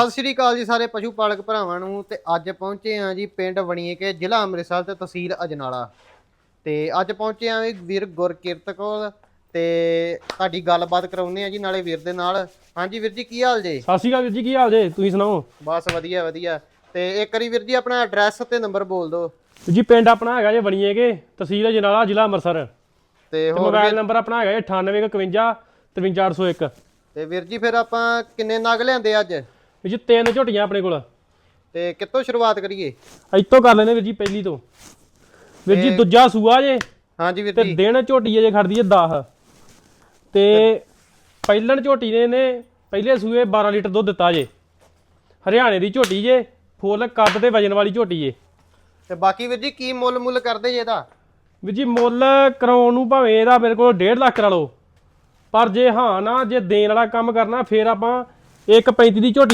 ਸਤਿ ਸ਼੍ਰੀ ਅਕਾਲ ਜੀ ਸਾਰੇ ਪਸ਼ੂ ਪਾਲਕ ਭਰਾਵਾਂ ਨੂੰ ਤੇ ਅੱਜ ਪਹੁੰਚੇ ਆ ਜੀ ਪਿੰਡ ਵਣੀਕੇ ਜ਼ਿਲ੍ਹਾ ਅੰਮ੍ਰਿਤਸਰ ਤੇ ਤਹਿਸੀਲ ਅਜਨਾਲਾ। ਤੇ ਅੱਜ ਪਹੁੰਚੇ ਆ ਵੀ ਵੀਰ ਗੁਰਕਿਰਤ ਕੋਲ ਤੇ ਤੁਹਾਡੀ ਗੱਲਬਾਤ ਕਰਾਉਨੇ ਆ ਜੀ ਨਾਲੇ ਵੀਰ ਦੇ ਨਾਲ। ਹਾਂਜੀ ਵੀਰ ਜੀ ਕੀ ਹਾਲ ਜੇ? ਸਤਿ ਸ਼੍ਰੀ ਅਕਾਲ ਵੀਰ ਜੀ ਕੀ ਹਾਲ ਜੇ? ਤੁਸੀਂ ਸੁਣਾਓ? ਬਸ ਵਧੀਆ ਵਧੀਆ। ਤੇ ਇੱਕ ਵਾਰੀ ਵੀਰ ਜੀ ਆਪਣਾ ਐਡਰੈਸ ਤੇ ਨੰਬਰ ਬੋਲ ਦਿਓ। ਜੀ ਪਿੰਡ ਆਪਣਾ ਹੈਗਾ ਜੇ ਬਣੀਏਗੇ ਤਹਿਸੀਲ ਜਨਾਲਾ ਜ਼ਿਲ੍ਹਾ ਅੰਮ੍ਰਿਤਸਰ। ਤੇ ਹੋਰ ਮੋਬਾਈਲ ਨੰਬਰ ਆਪਣਾ ਹੈਗਾ ਜੀ 9851 53801 ਤੇ ਵੀਰ ਜੀ ਫਿਰ ਆਪਾਂ ਕਿੰਨੇ ਨਗ ਲਿਆਂਦੇ ਅੱਜ? ਵੀਰ ਜੀ ਤਿੰਨ ਝੋਟੀਆਂ ਆਪਣੇ ਕੋਲ। ਤੇ ਕਿੱਥੋਂ ਸ਼ੁਰੂਆਤ ਕਰੀਏ? ਇੱਥੋਂ ਕਰ ਲੈਨੇ ਵੀਰ ਜੀ ਪਹਿਲੀ ਤੋਂ। ਵੀਰ ਜੀ ਦੂਜਾ ਸੂਆ ਜੇ ਹਾਂਜੀ ਵੀਰ ਤੇ ਜੀ। ਦਿਨ ਝੋਟੀ ਜੇ ਖੜਦੀ ਹੈ 10 ਤੇ ਪਹਿਲਣ ਝੋਟੀ ਨੇ ਨੇ ਪਹਿਲੇ ਸੂਏ 12 ਲੀਟਰ ਦੁੱਧ ਦਿੱਤਾ ਜੇ। ਹਰਿਆਣੇ ਦੀ ਝੋਟੀ ਜੇ ਫੁੱਲ ਕੱਦ ਤੇ ਵਜਨ ਵਾਲੀ ਝੋਟੀ ਜੇ। ਤੇ ਬਾਕੀ ਵੀਰ ਜੀ ਕੀ ਮੁੱਲ ਮੁੱਲ ਕਰਦੇ ਜੇ ਇਹਦਾ? ਵੀਰ ਜੀ ਮੁੱਲ ਕਰਾਉਣ ਨੂੰ ਭਾਵੇਂ ਇਹਦਾ ਮੇਰੇ ਕੋਲ 1.5 ਲੱਖ ਕਰਾ ਲਓ। ਪਰ ਜੇ ਹਾਂ ਨਾ ਜੇ ਦੇਣ ਵਾਲਾ ਕੰਮ ਕਰਨਾ ਫੇਰ ਆਪਾਂ 1.35 ਦੀ ਝੋਟੀ